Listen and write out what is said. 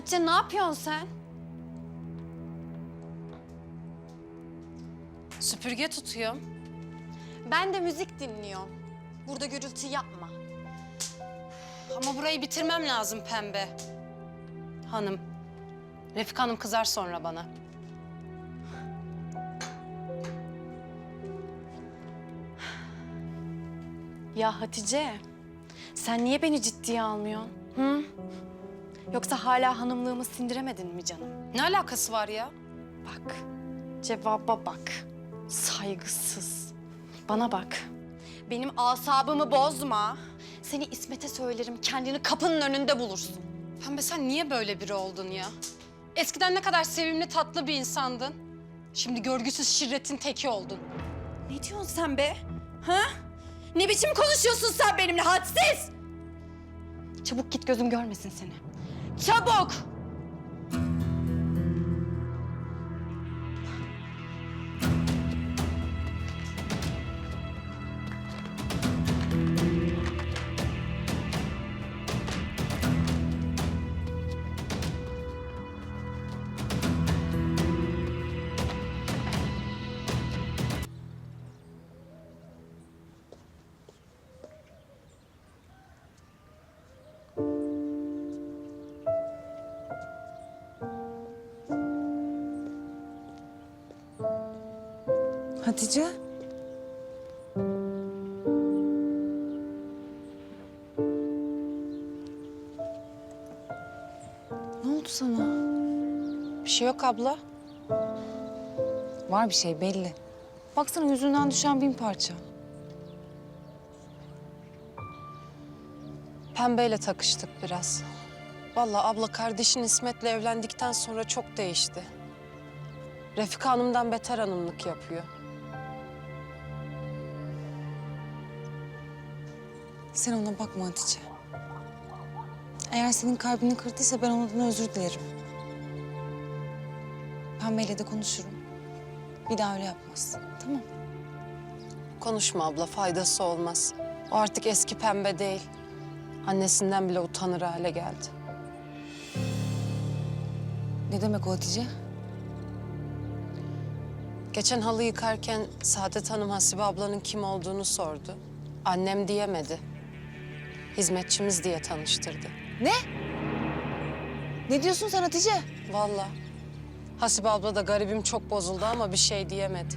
Hatice ne yapıyorsun sen? Süpürge tutuyorum. Ben de müzik dinliyorum. Burada gürültü yapma. Ama burayı bitirmem lazım pembe. Hanım. Refika Hanım kızar sonra bana. Ya Hatice, sen niye beni ciddiye almıyorsun? Hı? Yoksa hala hanımlığımı sindiremedin mi canım? Ne alakası var ya? Bak, cevaba bak. Saygısız. Bana bak. Benim asabımı bozma. Seni İsmet'e söylerim, kendini kapının önünde bulursun. Pembe sen niye böyle biri oldun ya? Eskiden ne kadar sevimli tatlı bir insandın. Şimdi görgüsüz şirretin teki oldun. Ne diyorsun sen be? Ha? Ne biçim konuşuyorsun sen benimle hadsiz? Çabuk git gözüm görmesin seni. Çabuk! Hatice. Ne oldu sana? Bir şey yok abla. Var bir şey belli. Baksana yüzünden düşen bin parça. Pembeyle takıştık biraz. Vallahi abla kardeşin İsmet'le evlendikten sonra çok değişti. Refika Hanım'dan beter hanımlık yapıyor. Sen ona bakma Hatice. Eğer senin kalbini kırdıysa ben ondan özür dilerim. Pembe'yle de konuşurum. Bir daha öyle yapmaz. Tamam. Konuşma abla, faydası olmaz. O artık eski pembe değil. Annesinden bile utanır hale geldi. Ne demek o Hatice? Geçen halı yıkarken Saadet Hanım Hasibe ablanın kim olduğunu sordu. Annem diyemedi. Hizmetçimiz diye tanıştırdı. Ne? Ne diyorsun sen Hatice? Vallahi. Hasibe abla da garibim çok bozuldu ama bir şey diyemedi.